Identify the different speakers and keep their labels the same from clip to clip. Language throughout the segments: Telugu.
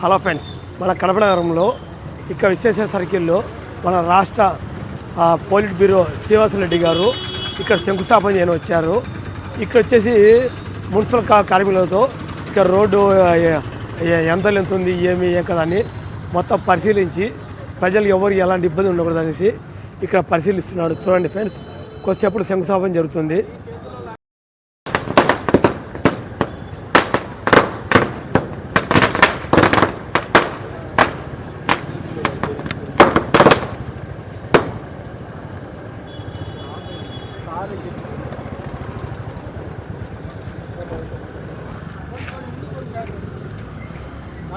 Speaker 1: హలో ఫ్రెండ్స్ మన కడప నగరంలో ఇక్కడ విశ్వేశ్వర సర్కిల్లో మన రాష్ట్ర పోలిట్ బ్యూరో శ్రీనివాసరెడ్డి గారు ఇక్కడ శంకుస్థాపన చేయని వచ్చారు. ఇక్కడ వచ్చేసి మున్సిపల్ కార్మికులతో ఇక్కడ రోడ్డు ఎంత లెంత్ ఉంది ఏమి ఏం కదా అని మొత్తం పరిశీలించి ప్రజలు ఎవరు ఎలాంటి ఇబ్బంది ఉండకూడదు అనేసి ఇక్కడ పరిశీలిస్తున్నాడు. చూడండి ఫ్రెండ్స్ కొద్దిసేపట్లో శంకుస్థాపన జరుగుతుంది.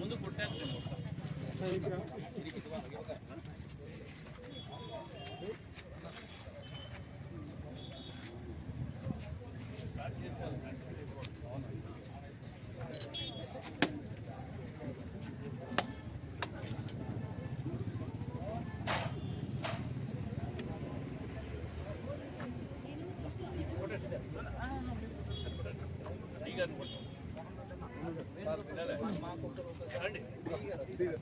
Speaker 2: ಮುಂದೆ ಕೊಟ್ಟಾಗ್ತದೆ సార్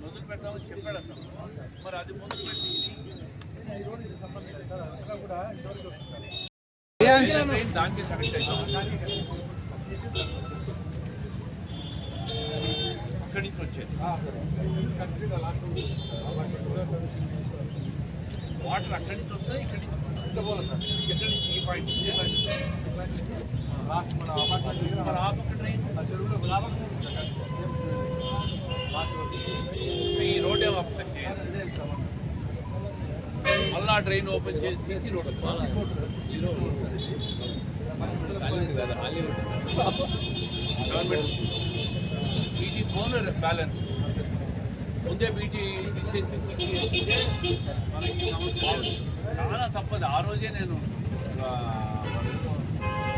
Speaker 2: మొదలు పెడతామని చెప్పాడు అతను మరి అది మొదలు పెట్టి ట్రైన్ దానికి కనెక్ట్ అవుతాం అక్కడి నుంచి వచ్చేది వాటర్ అక్కడి నుంచి వస్తే ఇక్కడి నుంచి ఇక్కడి నుంచి ఈ పాయింట్ మరి ఆ పక్క ట్రైన్ డ్రైన్ ఓపెన్ చేసి C C road B T phone balance. ముందే బీటీ తీసేసి మనకి సమస్య చాలా తప్పదు. ఆ రోజే నేను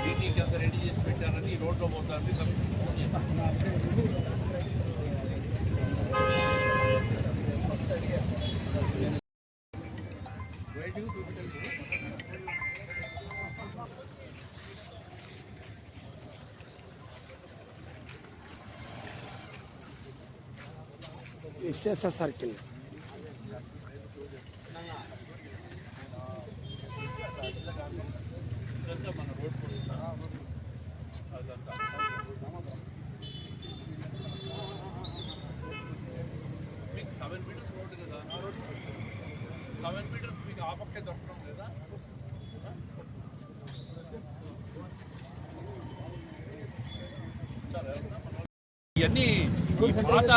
Speaker 2: బీటీకి అంత రెడీ చేసి పెట్టారని ఈ రోడ్లో పోతానని కమిషన్ ఫోన్ చేశాను.
Speaker 1: విశ్వేశ్వర సర్కిల్.
Speaker 2: మీకు సెవెన్ మీటర్స్ రోడ్ కదా? సెవెన్ మీటర్స్ మీకు ఆ పక్కే దొరకడం లేదా? ఇవన్నీ పాత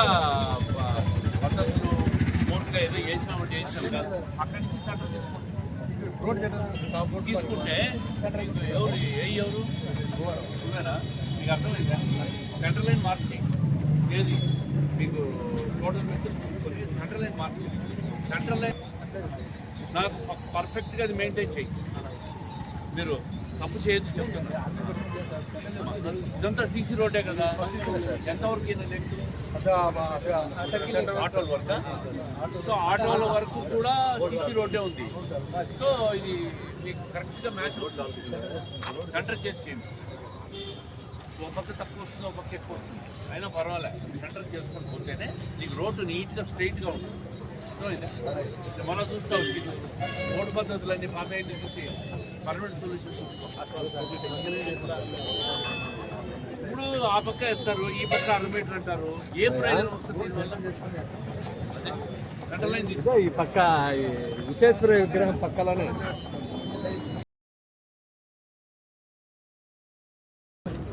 Speaker 2: పద్ధతులు మోటుగా ఏదో చేసినామంటే చేసినాం కాదు. అక్కడి నుంచి సెంటర్ తీసుకుంటాం. ఎవరు ఏ ఎవరు? నువ్వేనా? మీకు అర్థమైందా? సెంట్రల్ లైన్ మార్చి ఏది? మీకు టోటల్ మెథడ్ చూసుకొని సెంట్రల్ లైన్ మార్చి సెంట్రల్ లైన్ నాకు పర్ఫెక్ట్గా అది మెయింటైన్ చేయి. మీరు తప్పు చేయొద్దు చెప్తున్నా. ఇదంతా సీసీ రోడ్డే కదా. ఎంతవరకు? ఆటోల వరకు? సో ఆటోల వరకు కూడా సీసీ రోడ్డే ఉంది. సో ఇది మీకు కరెక్ట్గా మ్యాచ్ అవుతుంది సెంటర్ చేసి చేయండి. ఓ పక్క తక్కువ వస్తుంది ఓ పక్క ఎక్కువ వస్తుంది. అయినా పర్వాలే సెంటర్ చేసుకొని పోతేనే నీకు రోడ్డు నీట్గా స్ట్రైట్గా ఉంటుంది. మనం చూస్తాం ఇది. రోడ్డు పద్ధతులన్నీ పాతయ్యి చూసి పర్మనెంట్ సొల్యూషన్ చూసుకో ఇప్పుడు ఆ పక్క వేస్తారు ఈ పక్క అర మీటర్ అంటారు. ఏ ప్రయోజనం వస్తుంది
Speaker 3: ఈ పక్క ఈ విశ్వేశ్వర విగ్రహం పక్కలోనే.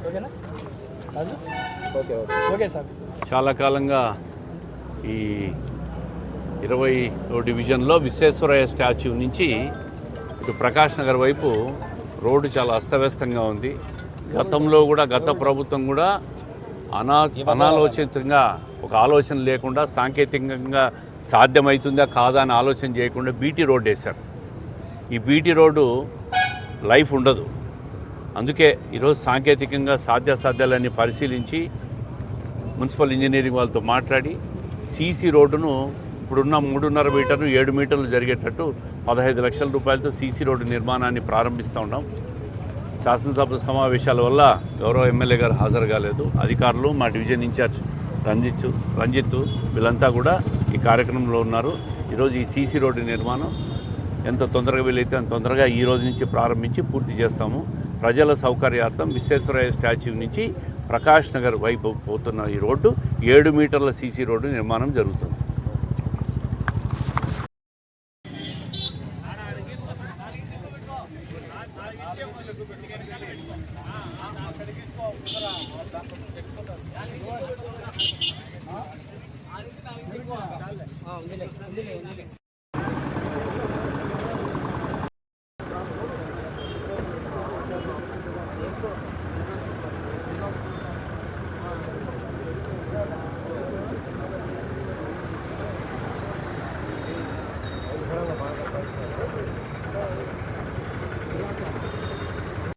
Speaker 1: ఓకేనా?
Speaker 3: Okay okay.
Speaker 1: Okay sir.
Speaker 2: చాలా కాలంగా ఈ ఇరవై డివిజన్లో విశ్వేశ్వరయ్య స్టాచ్యూ నుంచి ఇటు ప్రకాష్ నగర్ వైపు రోడ్డు చాలా అస్తవ్యస్తంగా ఉంది. గతంలో కూడా గత ప్రభుత్వం కూడా అనా అనాలోచితంగా ఒక ఆలోచన లేకుండా సాంకేతికంగా సాధ్యమవుతుందా కాదా అని ఆలోచన చేయకుండా బీటీ రోడ్డు వేశారు. ఈ బీటీ రోడ్డు లైఫ్ ఉండదు. అందుకే ఈరోజు సాంకేతికంగా సాధ్యాసాధ్యాలన్నీ పరిశీలించి మున్సిపల్ ఇంజనీరింగ్ వాళ్ళతో మాట్లాడి సీసీ రోడ్డును ఇప్పుడున్న మూడున్నర మీటర్లు ఏడు మీటర్లు జరిగేటట్టు పదహైదు లక్షల రూపాయలతో సీసీ రోడ్డు నిర్మాణాన్ని ప్రారంభిస్తూ ఉన్నాం. శాసనసభ సమావేశాల వల్ల గౌరవ ఎమ్మెల్యే గారు హాజరు కాలేదు. అధికారులు మా డివిజన్ ఇన్ఛార్జ్ రంజిత్ రంజిత్ వీళ్ళంతా కూడా ఈ కార్యక్రమంలో ఉన్నారు. ఈరోజు ఈ సీసీ రోడ్డు నిర్మాణం ఎంత తొందరగా వీలైతే అంత తొందరగా ఈ రోజు నుంచి ప్రారంభించి పూర్తి చేస్తాము. ప్రజల సౌకర్యార్థం విశ్వేశ్వరయ్య స్టాచ్యూ నుంచి ప్రకాష్ నగర్ వైపు పోతున్న ఈ రోడ్డు ఏడు మీటర్ల సీసీ రోడ్డు నిర్మాణం జరుగుతుంది. ఉంది ఉంది